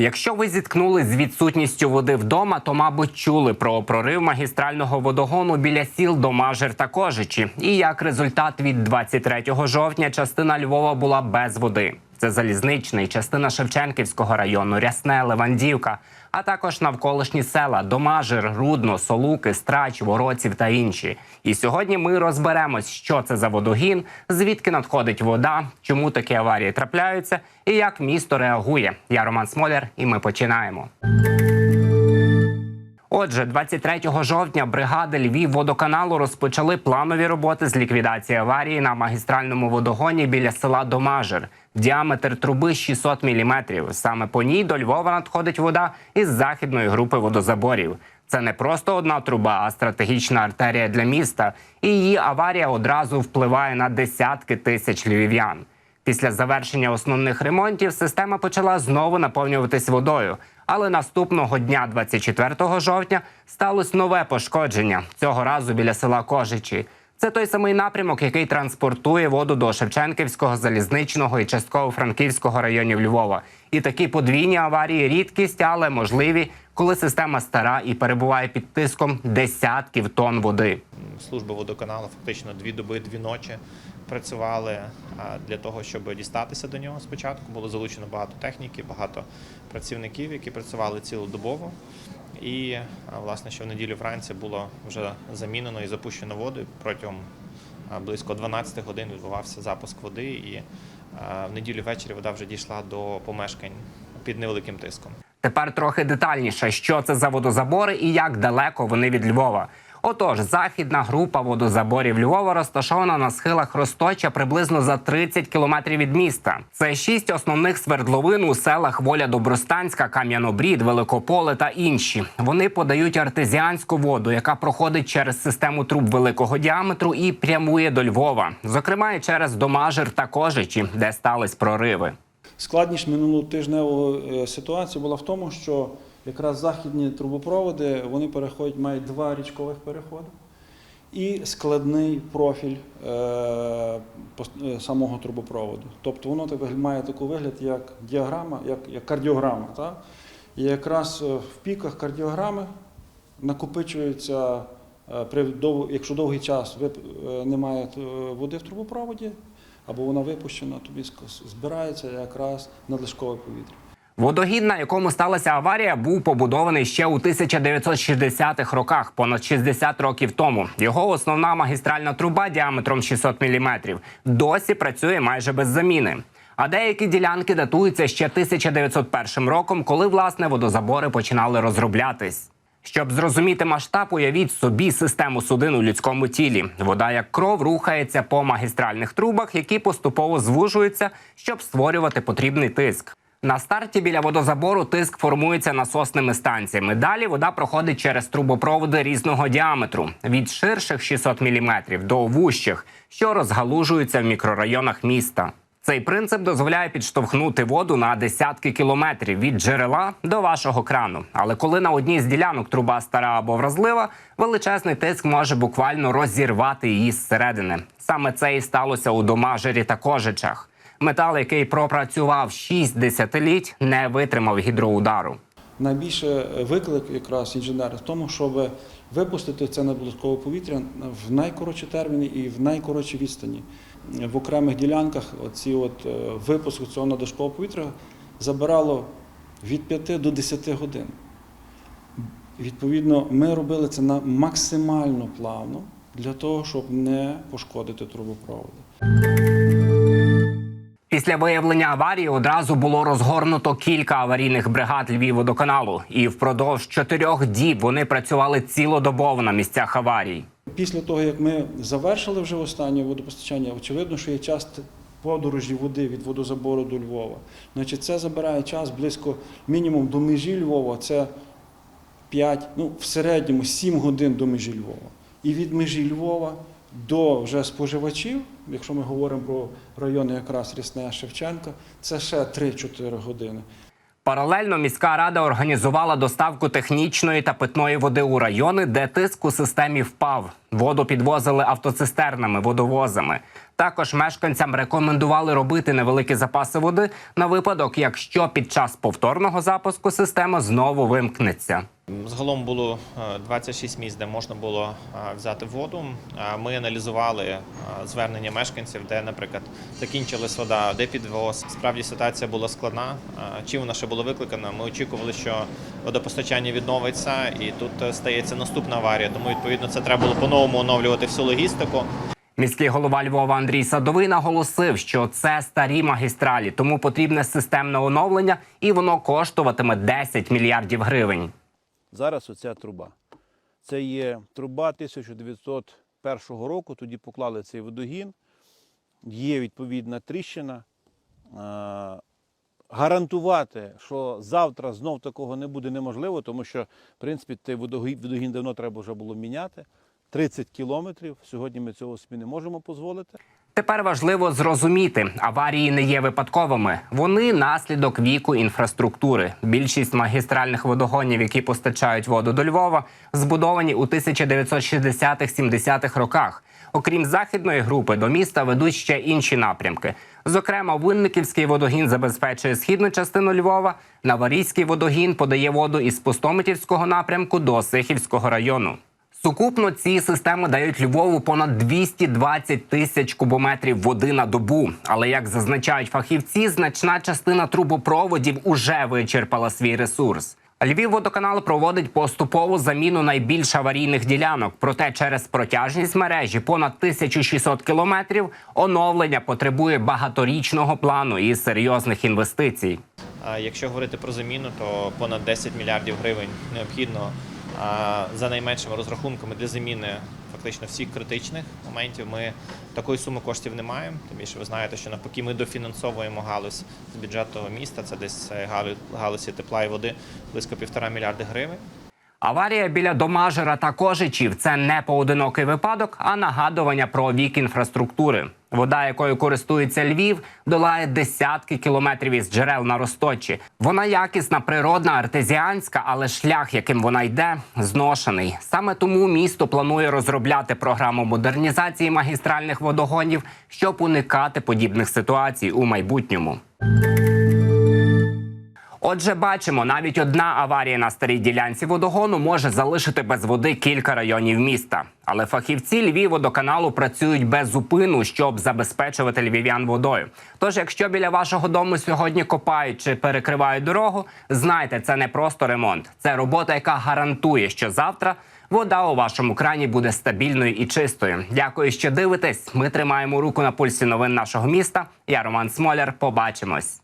Якщо ви зіткнулись з відсутністю води вдома, то мабуть чули про прорив магістрального водогону біля сіл Домажир та Кожичі. І як результат від 23 жовтня частина Львова була без води. Це залізничний, частина Шевченківського району, Рясне, Левандівка, а також навколишні села Домажир, Рудно, Солуки, Страч, Вороців та інші. І сьогодні ми розберемось, що це за водогін, звідки надходить вода, чому такі аварії трапляються і як місто реагує. Я Роман Смоляр, і ми починаємо. Отже, 23 жовтня бригади Львів водоканалу розпочали планові роботи з ліквідації аварії на магістральному водогоні біля села Домажир. Діаметр труби 600 мм. Саме по ній до Львова надходить вода із західної групи водозаборів. Це не просто одна труба, а стратегічна артерія для міста. І її аварія одразу впливає на десятки тисяч львів'ян. Після завершення основних ремонтів система почала знову наповнюватись водою. Але наступного дня, 24 жовтня, сталося нове пошкодження цього разу біля села Кожичі. Це той самий напрямок, який транспортує воду до Шевченківського, залізничного і частково Франківського районів Львова. І такі подвійні аварії рідкість, але можливі, коли система стара і перебуває під тиском десятків тонн води. служба водоканалу фактично дві доби, дві ночі працювали для того, щоб дістатися до нього спочатку. Було залучено багато техніки, багато працівників, які працювали цілодобово. І власне, що в неділю вранці було вже замінено і запущено воду. Протягом близько 12 годин відбувався запуск води, і в неділю ввечері вода вже дійшла до помешкань під невеликим тиском. Тепер трохи детальніше, що це за водозабори і як далеко вони від Львова. Отож, західна група водозаборів Львова розташована на схилах Росточа приблизно за 30 кілометрів від міста. Це шість основних свердловин у селах Воля Добростанська, Кам'янобрід, Великополе та інші. Вони подають артезіанську воду, яка проходить через систему труб великого діаметру і прямує до Львова, зокрема і через Домажир та Кожичі, де стались прориви. Складність минулотижневої е, ситуації була в тому, що якраз західні трубопроводи вони переходять, мають два річкових переходи і складний профіль е, е, самого трубопроводу. Тобто воно має такий вигляд, як діаграма, як, як кардіограма. Так? І якраз в піках кардіограми накопичується, якщо довгий час е, немає води в трубопроводі, або вона випущена, тобі збирається якраз надлишкове повітря. Водогін, на якому сталася аварія, був побудований ще у 1960-х роках, понад 60 років тому. Його основна магістральна труба діаметром 600 мм досі працює майже без заміни. А деякі ділянки датуються ще 1901 роком, коли власне водозабори починали розроблятись. Щоб зрозуміти масштаб, уявіть собі систему судин у людському тілі. Вода як кров рухається по магістральних трубах, які поступово звужуються, щоб створювати потрібний тиск. На старті біля водозабору тиск формується насосними станціями. Далі вода проходить через трубопроводи різного діаметру від ширших 600 мм до вущих, що розгалужуються в мікрорайонах міста. Цей принцип дозволяє підштовхнути воду на десятки кілометрів від джерела до вашого крану. Але коли на одній з ділянок труба стара або вразлива, величезний тиск може буквально розірвати її зсередини. Саме це і сталося у домажирі та кожичах. Метал, який пропрацював 6 десятиліть, не витримав гідроудару. Найбільше виклик якраз інженера в тому, щоб випустити це надлишкове повітря в найкоротші терміни і в найкоротші відстані. В окремих ділянках оці от е, випуск цього надлишкового повітря забирало від 5 до 10 годин. Відповідно, ми робили це на максимально плавно для того, щоб не пошкодити трубопроводи. Після виявлення аварії одразу було розгорнуто кілька аварійних бригад Львівводоканалу. І впродовж чотирьох діб вони працювали цілодобово на місцях аварій. Після того, як ми завершили вже останнє водопостачання, очевидно, що є час подорожі води від водозабору до Львова. Значить, це забирає час близько мінімум до межі Львова. Це 5, ну в середньому 7 годин до межі Львова. І від межі Львова до вже споживачів, якщо ми говоримо про райони якраз Рісне Шевченка, це ще 3-4 години. Паралельно міська рада організувала доставку технічної та питної води у райони, де тиск у системі впав. Воду підвозили автоцистернами, водовозами. Також мешканцям рекомендували робити невеликі запаси води на випадок, якщо під час повторного запуску система знову вимкнеться. Загалом було е, 26 місць, де можна було е, взяти воду. Е, Ми аналізували е, звернення мешканців, де, наприклад, закінчилась вода, де підвоз. Справді ситуація була складна. Е, Чим вона ще була викликана? Ми очікували, що водопостачання відновиться, і тут е, стається наступна аварія. Тому відповідно це треба було по-новому оновлювати всю логістику. Міський голова Львова Андрій Садовий наголосив, що це старі магістралі, тому потрібне системне оновлення, і воно коштуватиме 10 мільярдів гривень. Зараз оця труба. Це є труба 1901 року, тоді поклали цей водогін, є відповідна тріщина. Гарантувати, що завтра знов такого не буде неможливо, тому що, в принципі, цей водогін давно треба вже було міняти. 30 кілометрів. Сьогодні ми цього собі не можемо дозволити. Тепер важливо зрозуміти, аварії не є випадковими. Вони наслідок віку інфраструктури. Більшість магістральних водогонів, які постачають воду до Львова, збудовані у 1960-70-х роках. Окрім західної групи, до міста ведуть ще інші напрямки. Зокрема, Винниківський водогін забезпечує східну частину Львова. Наварійський водогін подає воду із Пустомитівського напрямку до Сихівського району. Сукупно ці системи дають Львову понад 220 тисяч кубометрів води на добу. Але як зазначають фахівці, значна частина трубопроводів уже вичерпала свій ресурс. Львівводоканал проводить поступову заміну найбільш аварійних ділянок. Проте через протяжність мережі понад 1600 кілометрів оновлення потребує багаторічного плану і серйозних інвестицій. А Якщо говорити про заміну, то понад 10 мільярдів гривень необхідно за найменшими розрахунками для заміни фактично всіх критичних моментів. Ми такої суми коштів не маємо. Тим більше ви знаєте, що навпаки ми дофінансовуємо галузь з бюджету міста. Це десь е, галузі тепла і води близько півтора мільярди гривень. Аварія біля Домажера та Кожичів це не поодинокий випадок, а нагадування про вік інфраструктури. Вода, якою користується Львів, долає десятки кілометрів із джерел на Росточі. Вона якісна, природна, артезіанська, але шлях, яким вона йде, зношений. Саме тому місто планує розробляти програму модернізації магістральних водогонів, щоб уникати подібних ситуацій у майбутньому. Отже, бачимо, навіть одна аварія на старій ділянці водогону може залишити без води кілька районів міста. Але фахівці Львівводоканалу працюють без зупину, щоб забезпечувати львів'ян водою. Тож, якщо біля вашого дому сьогодні копають чи перекривають дорогу, знайте, це не просто ремонт, це робота, яка гарантує, що завтра вода у вашому крані буде стабільною і чистою. Дякую, що дивитесь. Ми тримаємо руку на пульсі новин нашого міста. Я Роман Смоляр. Побачимось.